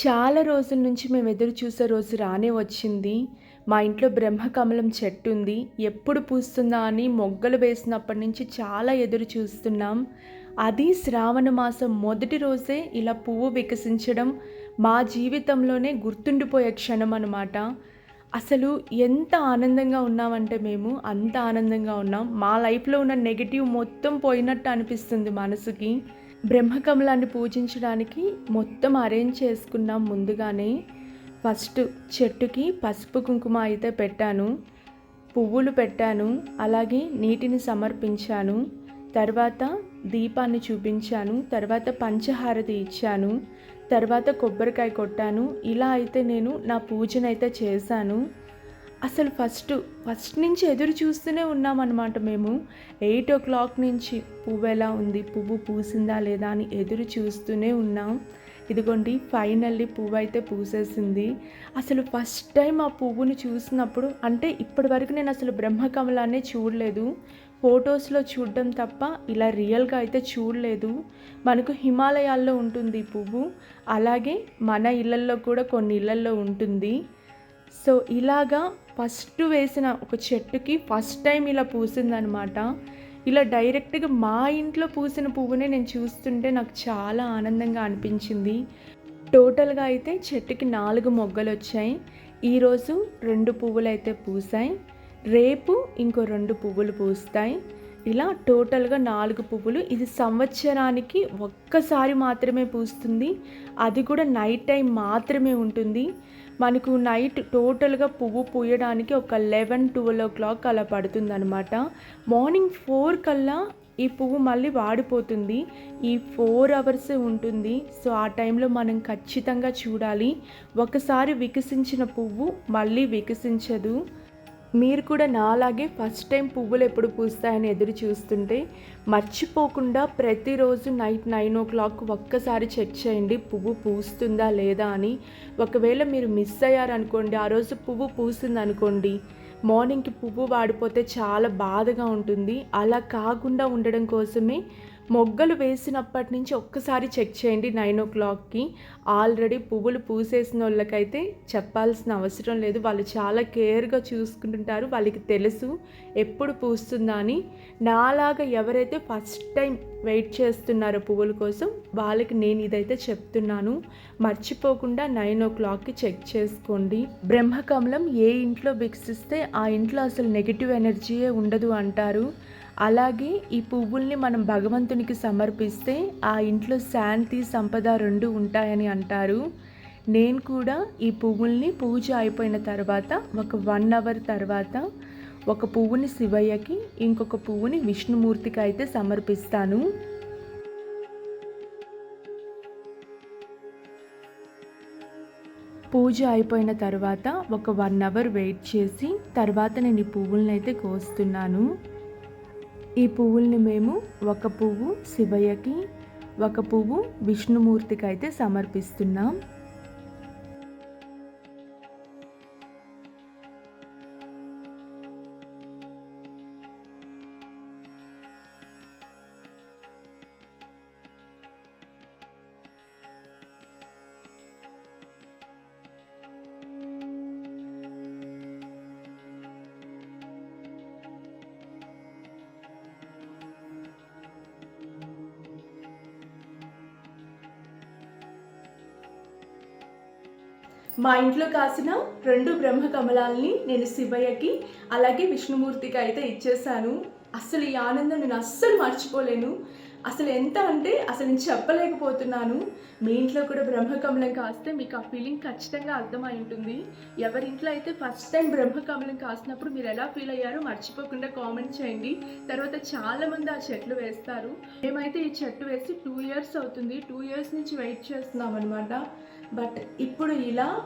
చాలా రోజుల నుంచి మేము ఎదురు చూసే రోజు రానే వచ్చింది. మా ఇంట్లో బ్రహ్మకమలం చెట్టు ఉంది. ఎప్పుడు పూస్తుందా అని మొగ్గలు వేసినప్పటి నుంచి చాలా ఎదురు చూస్తున్నాం. అది శ్రావణ మాసం మొదటి రోజే ఇలా పువ్వు వికసించడం మా జీవితంలోనే గుర్తుండిపోయే క్షణం అనమాట అసలు ఎంత ఆనందంగా ఉన్నామంటే మేము అంత ఆనందంగా ఉన్నాం. మా లైఫ్లో ఉన్న నెగిటివ్ మొత్తం పోయినట్టు అనిపిస్తుంది మనసుకి. బ్రహ్మకమలాన్ని పూజించడానికి మొత్తం అరేంజ్ చేసుకున్నాం ముందుగానే. ఫస్ట్ చెట్టుకి పసుపు కుంకుమ అయితే పెట్టాను. పువ్వులు పెట్టాను. అలాగే నీటిని సమర్పించాను. తర్వాత దీపాన్ని చూపించాను. తర్వాత పంచహారతి ఇచ్చాను. తర్వాత కొబ్బరికాయ కొట్టాను. ఇలా అయితే నేను నా పూజనైతే చేశాను. అసలు ఫస్ట్ ఫస్ట్ నుంచి ఎదురు చూస్తూనే ఉన్నామన్నమాట మేము. ఎయిట్ ఓ క్లాక్ నుంచి పువ్వు ఎలా ఉంది? పువ్వు పూసిందా లేదా అని ఎదురు చూస్తూనే ఉన్నాం. ఇదిగోండి ఫైనల్లీ పువ్వు అయితే పూసేసింది. అసలు ఫస్ట్ టైం ఆ పువ్వుని చూసినప్పుడు అంటే ఇప్పటి వరకు నేను అసలు బ్రహ్మకమలాన్ని చూడలేదు. ఫొటోస్లో చూడడం తప్ప ఇలా రియల్గా అయితే చూడలేదు. మనకు హిమాలయాల్లో ఉంటుంది ఈ పువ్వు. అలాగే మన ఇళ్ళల్లో కూడా కొన్ని ఇళ్ళల్లో ఉంటుంది. సో ఇలాగా ఫస్ట్ వేసిన ఒక చెట్టుకి ఫస్ట్ టైం ఇలా పూసిందనమాట. ఇలా డైరెక్ట్గా మా ఇంట్లో పూసిన పువ్వునే నేను చూస్తుంటే నాకు చాలా ఆనందంగా అనిపించింది. టోటల్గా అయితే చెట్టుకి నాలుగు మొగ్గలు వచ్చాయి. ఈరోజు రెండు పువ్వులు అయితే పూసాయి. రేపు ఇంకో రెండు పువ్వులు పూస్తాయి. ఇలా టోటల్గా నాలుగు పువ్వులు. ఇది సంవత్సరానికి ఒక్కసారి మాత్రమే పూస్తుంది. అది కూడా నైట్ టైం మాత్రమే ఉంటుంది. మనకు నైట్ టోటల్గా పువ్వు పూయడానికి ఒక లెవెన్ ట్వెల్వ్ ఓ క్లాక్ అలా పడుతుందనమాట మార్నింగ్ ఫోర్ కల్లా ఈ పువ్వు మళ్ళీ వాడిపోతుంది. ఈ ఫోర్ అవర్స్ ఉంటుంది. సో ఆ టైంలో మనం ఖచ్చితంగా చూడాలి. ఒకసారి వికసించిన పువ్వు మళ్ళీ వికసించదు. మీరు కూడా నాలాగే ఫస్ట్ టైం పువ్వులు ఎప్పుడు పూస్తాయని ఎదురు చూస్తుంటే మర్చిపోకుండా ప్రతిరోజు నైట్ నైన్ ఓ క్లాక్ ఒక్కసారి చెక్ చేయండి పువ్వు పూస్తుందా లేదా అని. ఒకవేళ మీరు మిస్ అయ్యారనుకోండి ఆ రోజు పువ్వు పూసింది అనుకోండి మార్నింగ్కి పువ్వు వాడిపోతే చాలా బాధగా ఉంటుంది. అలా కాకుండా ఉండడం కోసమే మొగ్గలు వేసినప్పటి నుంచి ఒక్కసారి చెక్ చేయండి నైన్ ఓ క్లాక్కి. ఆల్రెడీ పువ్వులు పూసేసిన వాళ్ళకైతే చెప్పాల్సిన అవసరం లేదు. వాళ్ళు చాలా కేర్గా చూసుకుంటుంటారు. వాళ్ళకి తెలుసు ఎప్పుడు పూస్తుందా అని. నాలాగా ఎవరైతే ఫస్ట్ టైం వెయిట్ చేస్తున్నారో పువ్వుల కోసం వాళ్ళకి నేను ఇదైతే చెప్తున్నాను. మర్చిపోకుండా నైన్ ఓ క్లాక్కి చెక్ చేసుకోండి. బ్రహ్మకమలం ఏ ఇంట్లో వికసిస్తే ఆ ఇంట్లో అసలు నెగిటివ్ ఎనర్జీయే ఉండదు అంటారు. అలాగే ఈ పువ్వుల్ని మనం భగవంతునికి సమర్పిస్తే ఆ ఇంట్లో శాంతి సంపద రెండు ఉంటాయని అంటారు. నేను కూడా ఈ పువ్వుల్ని పూజ అయిపోయిన తర్వాత ఒక వన్ అవర్ తర్వాత ఒక పువ్వుని శివయ్యకి ఇంకొక పువ్వుని విష్ణుమూర్తికి అయితే సమర్పిస్తాను. పూజ అయిపోయిన తర్వాత ఒక వన్ అవర్ వెయిట్ చేసి తర్వాత నేను ఈ పువ్వులను అయితే కోస్తున్నాను. ఈ పువ్వుల్ని మేము ఒక పువ్వు శివయ్యకి ఒక పువ్వు విష్ణుమూర్తికి అయితే సమర్పిస్తున్నాం. మా ఇంట్లో కాసిన రెండు బ్రహ్మ కమలాల్ని నేను శివయ్యకి అలాగే విష్ణుమూర్తికి అయితే ఇచ్చేసాను అసలు ఈ ఆనందం నేను అస్సలు మర్చిపోలేను. అసలు ఎంత అంటే అసలు నేను చెప్పలేకపోతున్నాను. మీ ఇంట్లో కూడా బ్రహ్మకమలం కాస్తే మీకు ఆ ఫీలింగ్ ఖచ్చితంగా అర్థమై ఉంటుంది. ఎవరింట్లో అయితే ఫస్ట్ టైం బ్రహ్మకమలం కాసినప్పుడు మీరు ఎలా ఫీల్ అయ్యారో మర్చిపోకుండా కామెంట్ చేయండి. తర్వాత చాలామంది ఆ చెట్లు వేస్తారు. మేమైతే ఈ చెట్టు వేసి టూ ఇయర్స్ అవుతుంది. టూ ఇయర్స్ నుంచి వెయిట్ చేస్తున్నాం అనమాట బట్ ఇప్పుడు ఇలా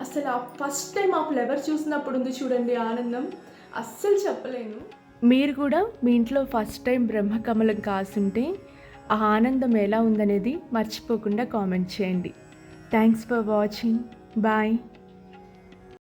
అసలు ఆ ఫస్ట్ టైం ఆ ఫ్లవర్ చూసినప్పుడు ఉంది చూడండి ఆనందం. అస్సలు చెప్పలేను. మీరు కూడా మీ ఇంట్లో ఫస్ట్ టైం బ్రహ్మకమలం కాసుంటే ఆ ఆనందం ఎలా ఉందనేది మర్చిపోకుండా కామెంట్ చేయండి. Thanks for watching bye